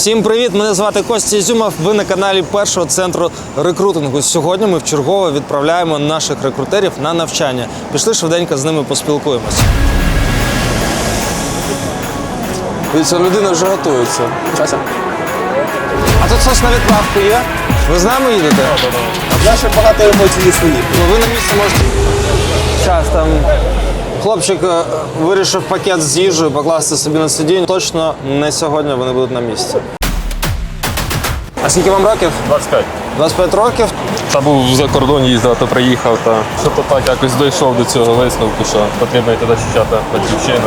Всім привіт! Мене звати Костя Ізюмов. Ви на каналі першого центру рекрутингу. Сьогодні ми вчергово відправляємо наших рекрутерів на навчання. Пішли швиденько з ними поспілкуємося. Дивіться, людина вже готується. А тут щось на відправку є? Ви з нами їдете? Я ще багато емоцій не свої. Ну, ви на місці можете. Зараз там хлопчик е, вирішив пакет з їжею покласти собі на сидіння. Точно не сьогодні вони будуть на місці. А скільки вам років? 25. 25 років. Та був за кордон їздив, то приїхав, та що то так якось дійшов до цього висновку, що потрібно йти захищати батьківщину.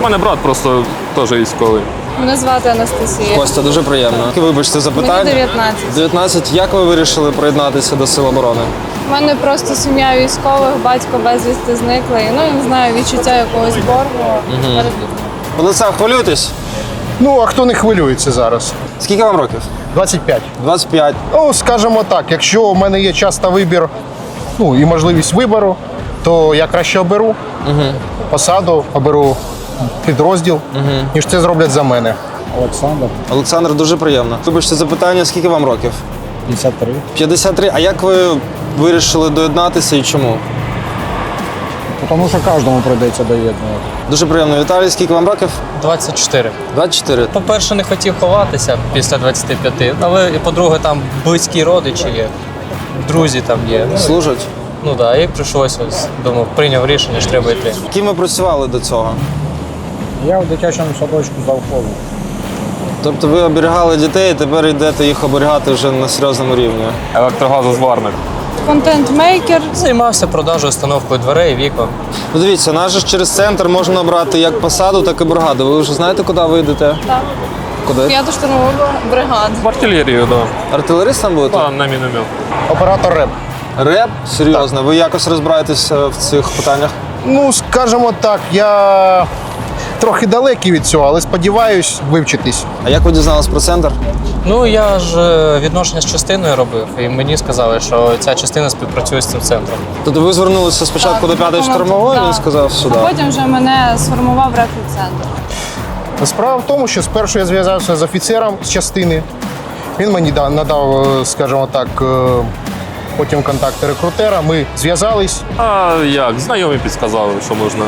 У мене брат просто теж військовий. Мене звати Анастасія. Костя, дуже приємно. Вибачте за Мені 19. 19. Як ви вирішили приєднатися до Сил оборони? У мене просто сім'я військових, батько безвісти зниклий. Ну, я не знаю, відчуття якогось боргу людьми. Олександр, хвилюєтесь? Ну, а хто не хвилюється зараз? Скільки вам років? 25. 25. Ну, скажімо так, якщо у мене є час та вибір, ну і можливість вибору, то я краще оберу посаду, оберу підрозділ, ніж це зроблять за мене. Олександр, Олександр, дуже приємно. Вибачте за питання, скільки вам років? 53. 53. А як ви вирішили доєднатися і чому? Тому що кожному прийдеться доєднувати. Дуже приємно. Віталій, скільки вам років? 24. 24. По-перше, не хотів ховатися після 25, але і по-друге, там близькі родичі є, друзі там є. Ну, Служать. ну да, і прийшлося ось, думав, прийняв рішення, що треба йти. Ким ви працювали до цього? Я в дитячому садочку завхову. Тобто ви оберігали дітей, і тепер йдете їх оберігати вже на серйозному рівні. Електрогазозварник. Контент-мейкер. Займався продажею, установкою дверей, вікон. Ну дивіться, нас же через центр можна обрати як посаду, так і бригаду. Ви вже знаєте, куди ви йдете? Так. Куди? П'яту штурмову бригаду. В артилерію, так. Артилеристом будете? Да. на міномет. Оператор РЕП. Реп? Серйозно, ви якось розбираєтеся в цих питаннях? Ну, скажімо так, я трохи далекий від цього, але сподіваюсь вивчитись. А як ви дізналися про центр? Ну я ж е, відношення з частиною робив, і мені сказали, що ця частина співпрацює з цим центром. Тобто ви звернулися спочатку до п'ятої штурмової, він сказав сюди. А потім вже мене сформував рекрут-центр. Справа в тому, що спершу я зв'язався з офіцером з частини. Він мені надав, е, скажімо так, е, потім контакти рекрутера. Ми зв'язались. А як? Знайомі підказали, що можна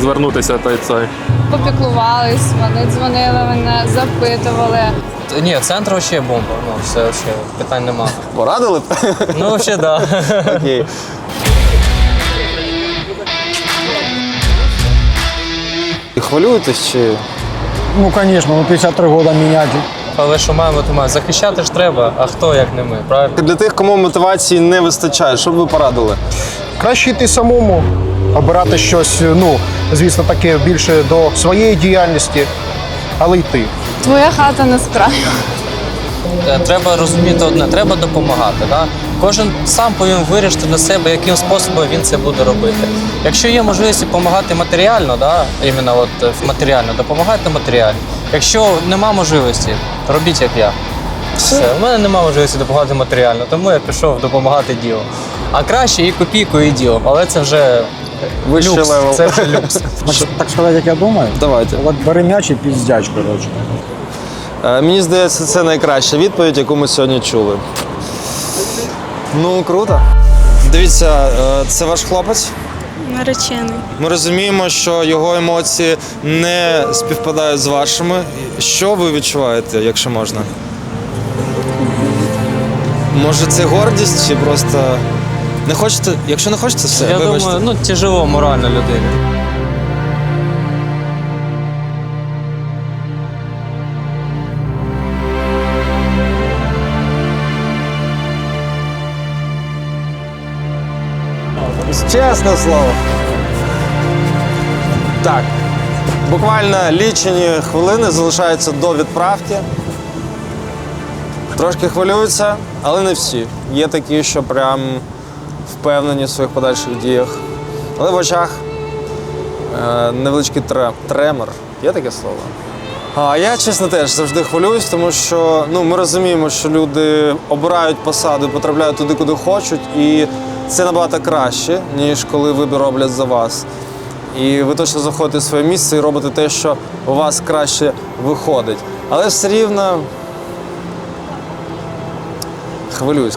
звернутися та й цей. Попіклувались, вони дзвонили мене, запитували. Ні, центр взагалі бомба. Ну, все взагалі, питань нема. Порадили б? Ну, взагалі, так. Да. Окей. Хвилюєтесь чи? Ну, звісно, ну 53 роки міняти. Але що маємо, то маємо. Захищати ж треба, а хто як не ми, правильно? Для тих, кому мотивації не вистачає, що б ви порадили? Краще йти самому, обирати щось, ну, звісно, таке більше до своєї діяльності, але йти. Твоя хата не з. Е, Треба розуміти одне, треба допомагати. Да? Кожен сам повинен вирішити для себе, яким способом він це буде робити. Якщо є можливість допомагати матеріально, да? іменно от е, матеріально, допомагайте матеріально. Якщо нема можливості, робіть як я. Все, у мене немає можливості допомагати матеріально, тому я пішов допомагати ділом. А краще і копійкою, і ділом, але це вже Вищий люкс. левел. Це вже люкс. Так, так сказати, як я думаю. Давайте. От бери м'яч і піздяч, коротше. Е, Мені здається, це найкраща відповідь, яку ми сьогодні чули. Ну, круто. Дивіться, е, це ваш хлопець. Наречений. Ми розуміємо, що його емоції не співпадають з вашими. Що ви відчуваєте, якщо можна? Може, це гордість чи просто не хочете? Якщо не хочете, все. Я вибачте. думаю, ну тяжело морально людині. Чесне слово. Так. Буквально лічені хвилини залишаються до відправки. Трошки хвилюються, але не всі. Є такі, що прям впевнені в своїх подальших діях. Але в очах е, невеличкий тре- тремор. Є таке слово? А я, чесно, теж завжди хвилююсь, тому що ну, ми розуміємо, що люди обирають посаду потрапляють туди, куди хочуть, і це набагато краще, ніж коли вибір роблять за вас. І ви точно заходите в своє місце і робите те, що у вас краще виходить. Але все рівно хвилююсь,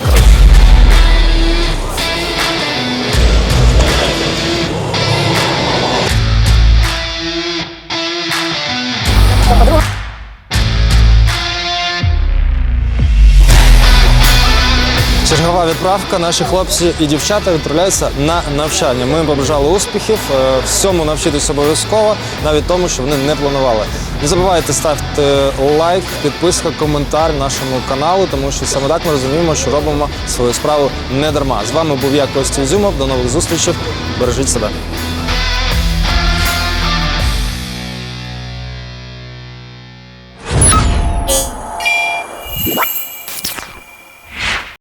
Чергова відправка. Наші хлопці і дівчата відправляються на навчання. Ми їм побажали успіхів, е, всьому навчитись обов'язково, навіть тому, що вони не планували. Не забувайте ставити лайк, підписка, коментар нашому каналу, тому що саме так ми розуміємо, що робимо свою справу не дарма. З вами був я Костя Ізюмов. До нових зустрічей. Бережіть себе.